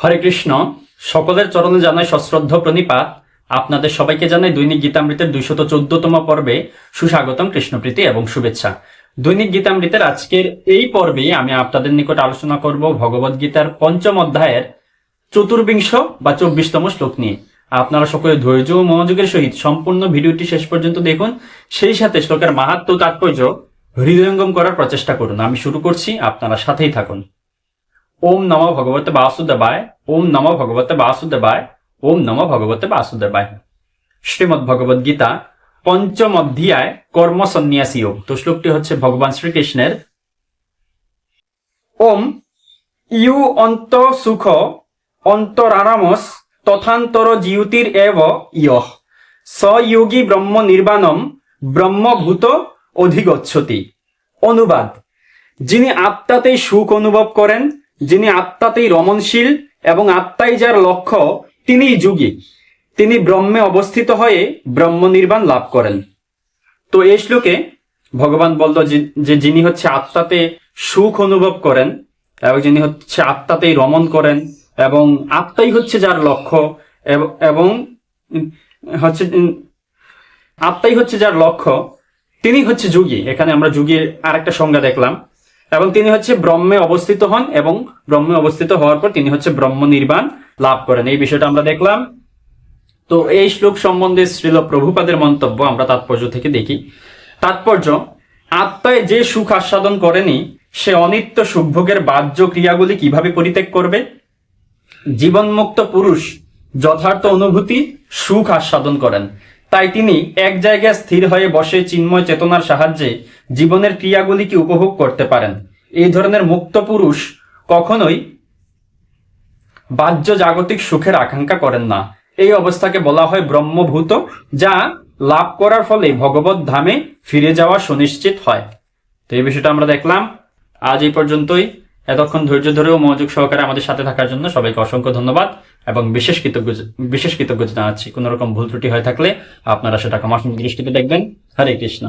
হরে কৃষ্ণ, সকলের চরণে জানাই সশ্রদ্ধ প্রণিপাত। আপনাদের সবাইকে জানাই দৈনিক গীতামৃতের দুইশত চোদ্দতম পর্বে সুস্বাগতম কৃষ্ণপ্রীতি এবং শুভেচ্ছা। দৈনিক গীতামৃতের আজকের এই পর্বে আমি আপনাদের নিকট আলোচনা করব ভগবদ গীতার পঞ্চম অধ্যায়ের চতুর্বিংশ বা চব্বিশতম শ্লোক নিয়ে। আপনারা সকলে ধৈর্য ও মনোযোগের সহিত সম্পূর্ণ ভিডিওটি শেষ পর্যন্ত দেখুন। সেই সাথে শ্লোকের মাহাত্ম তাৎপর্য হৃদয়ঙ্গম করার প্রচেষ্টা করুন। আমি শুরু করছি, আপনারা সাথেই থাকুন। ওম নম ভগবতে বাসুদেবায়, ওম নম ভগবতে বাসুদেবায়, ওম নম ভগবতে বাসুদেবায়। শ্রীমদ ভগবদ গীতা পঞ্চম অধ্যায় কর্ম সন্ন্যাসী যোগ। তো শ্লোকটি হচ্ছে ভগবান শ্রীকৃষ্ণের। ওম ইউ অন্ত সুখ অন্তরারামস তথান্তর জিউতির এব ইয়হ সয়োগী ব্রহ্ম নির্বাণম ব্রহ্মভূত অধিগচ্ছতি। অনুবাদ। যিনি আত্মাতেই সুখ অনুভব করেন যিনি আত্মাতেই রমণশীল এবং আত্মাই যার লক্ষ্য, তিনিই যুগী। তিনি ব্রহ্মে অবস্থিত হয়ে ব্রহ্ম নির্বাণ লাভ করেন। তো এই শ্লোকে ভগবান বলল যে- যিনি হচ্ছে আত্মাতে সুখ অনুভব করেন এবং যিনি হচ্ছে আত্মাতেই রমণ করেন এবং আত্মাই হচ্ছে যার লক্ষ্য এবং হচ্ছে, আত্মাই হচ্ছে যার লক্ষ্য, তিনি হচ্ছে যোগী। এখানে আমরা যোগীর আরেকটা সংজ্ঞা দেখলাম। এবং তিনি হচ্ছে ব্রহ্মে অবস্থিত হন এবং ব্রহ্মে অবস্থিত হওয়ার পর তিনি হচ্ছে ব্রহ্ম নির্বাণ লাভ করেন। এই বিষয়টা আমরা দেখলাম। তো এই শ্লোক সম্বন্ধে শ্রীল প্রভুপাদের মন্তব্য আমরা তাৎপর্য থেকে দেখি। তাৎপর্য, আত্মায় যে সুখ আস্বাদন করেনি, সে অনিত্য সুখভোগের বাহ্য ক্রিয়াগুলি কীভাবে পরিত্যাগ করবে? জীবনমুক্ত পুরুষ যথার্থ অনুভূতি সুখ আস্বাদন করেন। তাই তিনি এক জায়গায় স্থির হয়ে বসে চিন্ময় চেতনার সাহায্যে জীবনের ক্রিয়াগুলিকে উপভোগ করতে পারেন। এই ধরনের মুক্ত পুরুষ কখনোই বাহ্য জাগতিক সুখের আকাঙ্ক্ষা করেন না। এই অবস্থাকে বলা হয় ব্রহ্মভূত, যা লাভ করার ফলে ভগবত ধামে ফিরে যাওয়া সুনিশ্চিত হয়। তো এই বিষয়টা আমরা দেখলাম। আজ এই পর্যন্তই। এতক্ষণ ধৈর্য ধরেও মনোযোগ সহকারে আমাদের সাথে থাকার জন্য সবাইকে অসংখ্য ধন্যবাদ। এবং বিশেষ কৃতজ্ঞ বিশেষ কৃতজ্ঞ জানাচ্ছি। কোনো রকম ভুল ত্রুটি হয়ে থাকলে আপনারা সেটা ক্ষমাসুন্দর দৃষ্টিতে দেখবেন। হরে কৃষ্ণ।